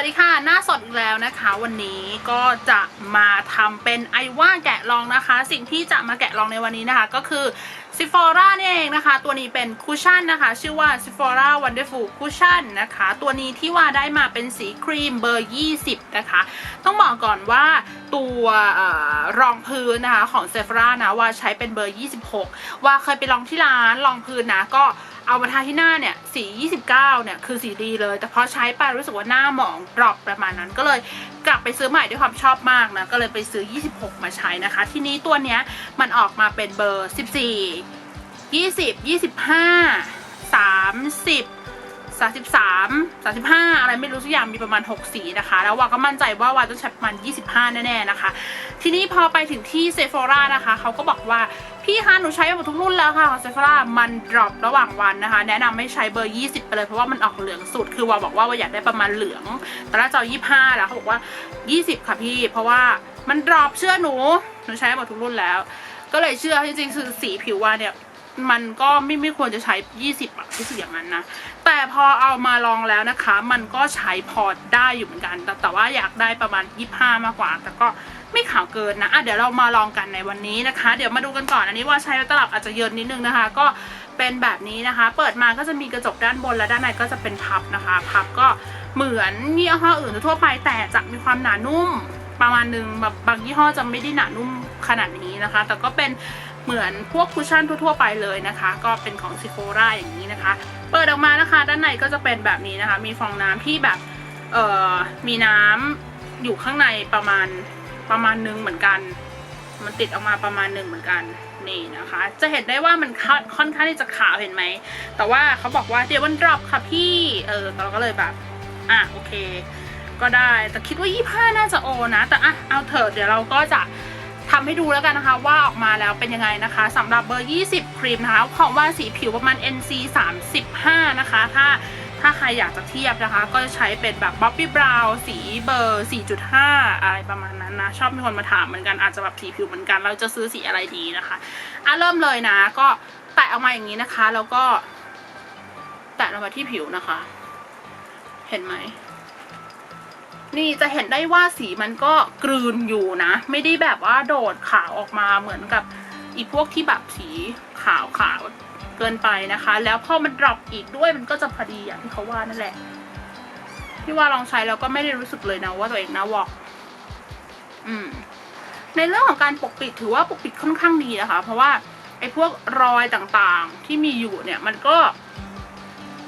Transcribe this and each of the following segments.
วัสดีค่ะ หน้าสดอีกแล้วนะคะ วันนี้ก็จะมาทำเป็นไอว่าแกะลองนะคะ สิ่งที่จะมาแกะลองในวันนี้นะคะ ก็คือซิฟอร่านี่เองนะคะ ตัวนี้เป็นคุชชั่นนะคะ ชื่อว่าซิฟอร่าวันเดอร์ฟูคุชชั่นนะคะ ตัวนี้ที่ว่าได้มาเป็นสีครีมเบอร์ 20 นะคะ ต้องบอกก่อนว่าตัวออรองพื้นนะคะของเซฟรานะว่าใช้เป็นเบอร์ 26 ว่าเคยไปลองที่ร้านรองพื้นนะก็ เอามาทาที่หน้าเนี่ยสี 29 เนี่ยคือสีดีเลย แต่พอใช้ไปรู้สึกว่าหน้าหมองดรอปประมาณนั้น ก็เลยกลับไปซื้อใหม่ด้วยความชอบมากนะ ก็เลยไปซื้อ 26 มาใช้นะคะ ทีนี้ตัวเนี้ยมันออกมาเป็นเบอร์ 14 20 25 30 33 35 อะไรไม่รู้สักอย่างมีประมาณ 6 สีนะคะ แล้ววาก็มั่นใจว่าวาต้องใช้ประมาณ 25 แน่ ๆ นะคะ ทีนี้พอไปถึงที่เซฟ o รานะคะ เขาก็บอกว่า พี่คะหนูใช้มาหมดทุกรุ่นแล้วค่ะของเซฟรามันดรอประหว่างวันนะคะ แนะนำไม่ใช้เบอร์ 20 ไปเลยเพราะว่ามันออกเหลืองสุด คือวาบอกว่าว่าอยากได้ประมาณเหลือง แต่ละจอ25 แล้วเขาบอกว่า 20 ค่ะพี่ เพราะว่ามันดรอปเชื่อหนู หนูใช้มาหมดทุกรุ่นแล้ว ก็เลยเชื่อจริงๆคือสีผิววาเนี่ยมันก็ไม่ไม่ควรจะใช้ 20อะรู้สึกอย่างนั้นนะ แต่พอเอามาลองแล้วนะคะ มันก็ใช้พอได้อยู่เหมือนกัน แต่แต่ว่าอยากได้ประมาณ 25 มากกว่า แต่ก็ ไม่ขาวเกินนะอะเดี๋ยวเรามาลองกันในวันนี้นะคะ เดี๋ยวมาดูกันก่อนอันนี้ว่าใช้ตลับอาจจะเยินนิดนึงนะคะ ก็เป็นแบบนี้นะคะ เปิดมาก็จะมีกระจกด้านบนและด้านในก็จะเป็นพับนะคะพับก็เหมือนยี่ห้ออื่นทั่วไปแต่จะมีความหนานุ่มประมาณนึงแบบบางยี่ห้อจะไม่ได้หนานุ่มขนาดนี้นะคะ แต่ก็เป็นเหมือนพวกคุชชั่นทั่ว ๆ ไปเลยนะคะ ก็เป็นของซิโฟร่าอย่างนี้นะคะ เปิดออกมานะคะ ด้านในก็จะเป็นแบบนี้นะคะ มีฟองน้ำที่แบบเอ่อมีน้ำอยู่ข้างในประมาณ ประมาณนึงเหมือนกัน มันติดออกมาประมาณหนึ่งเหมือนกันนี่นะคะ จะเห็นได้ว่ามันค่อนข้างที่จะขาวเห็นไหม แต่ว่าเขาบอกว่าเดี๋ยวมันดรอปค่ะพี่ เออเราก็เลยแบบ อะโอเค ก็ได้ แต่คิดว่า25น่าจะโอนะ แต่อะเอาเถอะเดี๋ยวเราก็จะทำให้ดูแล้วกันนะคะว่าออกมาแล้วเป็นยังไงนะคะสำหรับเบอร์ 20 ครีมนะคะ ของว่าสีผิวประมาณ NC 35 นะคะ ถ้า ถ้าใครอยากจะเทียบนะคะ ก็จะใช้เป็นแบบ Bobbi Brown สีเบอร์ 4.5 อะไรประมาณนั้นนะ ชอบมีคนมาถามเหมือนกันอาจจะแบบสีผิวเหมือนกัน เราจะซื้อสีอะไรดีนะคะอะเริ่มเลยนะ ก็แตะออกมาอย่างนี้นะคะ แล้วก็ แตะลงมาที่ผิวนะคะ เห็นไหมนี่จะเห็นได้ว่าสีมันก็กลืนอยู่นะ ไม่ได้แบบว่าโดดขาวออกมาเหมือนกับอีพวกที่แบบสีขาวขาว เกินไปนะคะ แล้วพอมันดรอปอีกด้วยมันก็จะพอดีอย่างที่เขาว่านั่นแหละที่ว่าลองใช้แล้วก็ไม่ได้รู้สึกเลยนะว่าตัวเองนะวอกอืม ในเรื่องของการปกปิดถือว่าปกปิดค่อนข้างดีนะคะ เพราะว่าไอ้พวกรอยต่างๆที่มีอยู่เนี่ย มันก็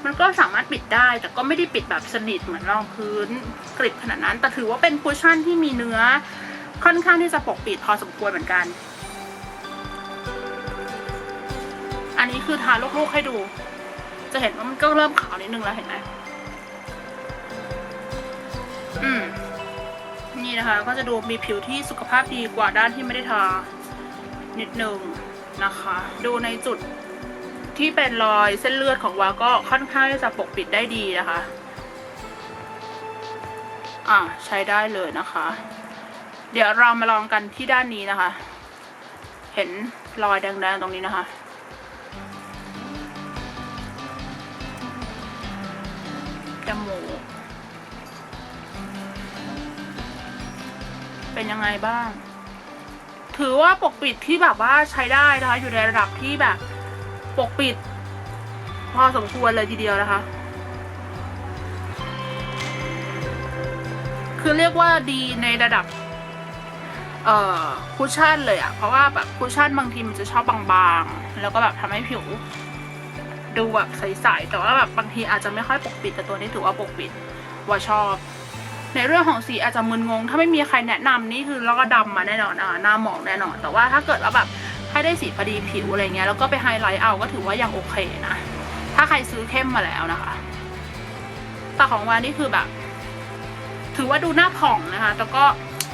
มันก็สามารถปิดได้ แต่ก็ไม่ได้ปิดแบบสนิทเหมือนรองพื้นกริบขนาดนั้น แต่ถือว่าเป็นคุชชั่นที่มีเนื้อค่อนข้างที่จะปกปิดพอสมควรเหมือนกัน นี้คือทาลูกๆให้ดู จะเห็นว่ามันก็เริ่มขาวนิดนึงแล้วเห็นไหมอืมนี่นะคะ ก็จะดูมีผิวที่สุขภาพดีกว่าด้านที่ไม่ได้ทานิดนึงนะคะ ดูในจุดที่เป็นรอยเส้นเลือดของวาก็ค่อนข้างจะปกปิดได้ดีนะคะ อ่าใช้ได้เลยนะคะ เดี๋ยวเรามาลองกันที่ด้านนี้นะคะ เห็นรอยแดงๆตรงนี้นะคะ มูก เป็นยังไงบ้าง ถือว่าปกปิดที่แบบว่าใช้ได้นะคะ อยู่ในระดับที่แบบ ปกปิด พอสมควรเลยทีเดียวนะคะ คือเรียกว่าดีในระดับเอ่อคุชชั่นเลยอะเพราะว่าแบบคุชชั่นบางทีมันจะชอบบางๆ แล้วก็แบบทำให้ผิว ดูแบบใสๆแต่ว่าแบบบางทีอาจจะไม่ค่อยปกปิดแต่ตัวนี้ถือว่าปกปิดว่าชอบ ในเรื่องของสีอาจจะมึนงง ถ้าไม่มีใครแนะนำนี่คือแล้วก็ดำมาแน่นอนอะหน้าหมองแน่นอน แต่ว่าถ้าเกิดว่าแบบให้ได้สีพอดีผิวอะไรเงี้ยแล้วก็ไปไฮไลท์เอาก็ถือว่ายังโอเคนะ ถ้าใครซื้อเข้มมาแล้วนะคะแต่ของวานี่คือแบบ ถือว่าดูหน้าผ่องนะคะแต่ก็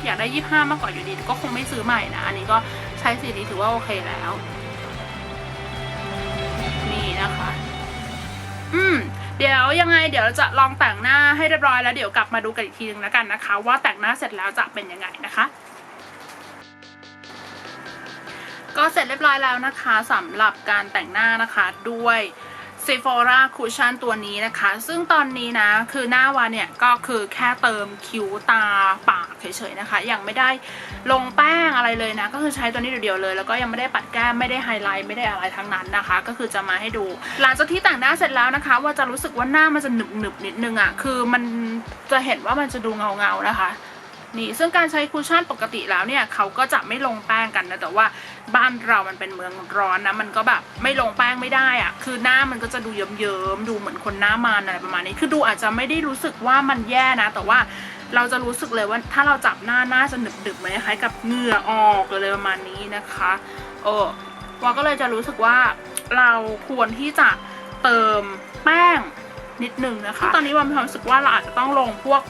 อยากได้ยี่ห้ามากกว่าอยู่ดีก็คงไม่ซื้อใหม่นะ อันนี้ก็ใช้สีนี้ถือว่าโอเคแล้ว อืมเดี๋ยวยังไงเดี๋ยวเราจะลองแต่งหน้าให้เรียบร้อยแล้วเดี๋ยวกลับมาดูกันอีกทีนึงแล้วกันนะคะ ว่าแต่งหน้าเสร็จแล้วจะเป็นยังไงนะคะ ก็เสร็จเรียบร้อยแล้วนะคะสำหรับการแต่งหน้านะคะด้วย Sephora Cushion ตัวนี้นะคะ ซึ่งตอนนี้นะ คือหน้าวาเนี่ย ก็คือแค่เติมคิ้วตาปาก เฉยๆนะคะ ยังไม่ได้ลงแป้งอะไรเลยนะ ก็คือใช้ตัวนี้เดียวๆเลย แล้วก็ยังไม่ได้ปัดแก้มไม่ได้ไฮไลท์ไม่ได้อะไรทั้งนั้นนะคะ ก็คือจะมาให้ดู หลังจากที่แต่งหน้าเสร็จแล้วนะคะ ว่าจะรู้สึกว่าหน้ามันจะหนึบๆนิดนึงอะ่ะคือมันจะเห็นว่ามันจะดูเงาๆนะคะนี่ซึ่งการใช้คุชชั่นปกติแล้วเนี่ยเขาก็จะไม่ลงแป้งกันนะแต่ว่าบ้านเรามันเป็นเมืองร้อนนะมันก็แบบไม่ลงแป้งไม่ได้อะคือหน้ามันก็จะดูเยิ้มๆดูเหมือนคนหน้ามันอะไรประมาณนี้ คือดูอาจจะไม่ได้รู้สึกว่ามันแย่นะ แต่ว่า เราจะรู้สึกเลยว่าถ้าเราจับหน้าหน้าจะหนึบๆเหมือนคล้ายกับเหงื่อออกเลยประมาณนี้นะคะโอ้วาก็เลยจะรู้สึกว่าเราควรที่จะเติมแป้งนิดนึงนะคะตอนนี้วามีความรู้สึกว่าเราอาจจะต้องลงพวก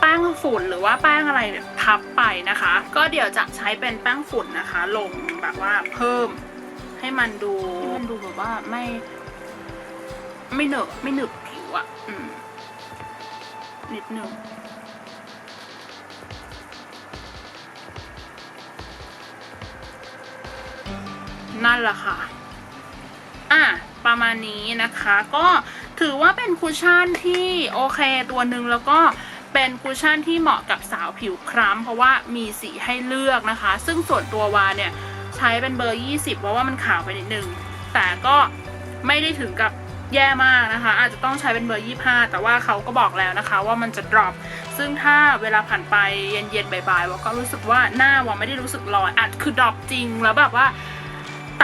แป้งฝุ่นหรือว่าแป้งอะไรทับไปนะคะ ก็เดี๋ยวจะใช้เป็นแป้งฝุ่นนะคะ ลงแบบว่าเพิ่มให้มันดูให้มันดูแบบว่าไม่ ไม่เหนอะไม่หนึบผิวอะ่ะนิดนึง นั่นแหละค่ะ อะ ประมาณนี้นะคะ ก็ถือว่าเป็นคุชชั่นที่โอเคตัวหนึ่งแล้วก็เป็นคุชชั่นที่เหมาะกับสาวผิวคล้ำเพราะว่ามีสีให้เลือกนะคะ ซึ่งส่วนตัววาเนี่ย ใช้เป็นเบอร์ 20 เพราะว่ามันขาวไปนิดนึง แต่ก็ไม่ได้ถึงกับแย่มากนะคะ อาจจะต้องใช้เป็นเบอร์ 25 แต่ว่าเขาก็บอกแล้วนะคะว่ามันจะ drop ซึ่งถ้าเวลาผ่านไปเย็นๆบ่ายๆว่าก็รู้สึกว่าหน้าว่าไม่ได้รู้สึกลอยอาจคือ drop จริงแล้วแบบว่า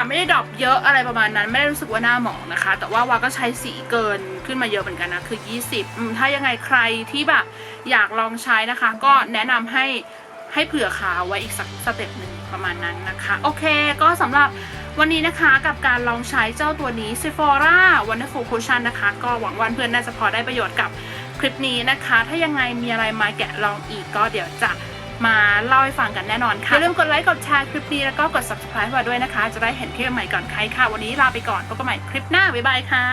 แต่ไม่ได้ดรอปเยอะอะไรประมาณนั้น ไม่ได้รู้สึกว่าหน้าหมองนะคะ แต่ว่าวาก็ใช้สีเกินขึ้นมาเยอะเหมือนกันนะคือ 20อืมถ้ายังไงใครที่แบบอยากลองใช้นะคะ ก็แนะนำให้ให้เผื่อขาไว้อีกสักสเต็ปหนึ่งประมาณนั้นนะคะ โอเคก็สำหรับวันนี้นะคะกับการลองใช้เจ้าตัวนี้ Sephora Wonderful Cushion นะคะ ก็หวังว่าเพื่อนน่าจะพอได้ประโยชน์กับคลิปนี้นะคะ ถ้ายังไงมีอะไรมาแกะลองอีกก็เดี๋ยวจะ มาเล่าให้ฟังกันแน่นอนค่ะ อย่าลืมกดไลค์กดแชร์คลิปนี้แล้วก็กด subscribe มาด้วยนะคะ จะได้เห็นคลิปใหม่ก่อนใครค่ะ วันนี้ลาไปก่อนพบกันใหม่คลิปหน้าบ๊ายบายค่ะ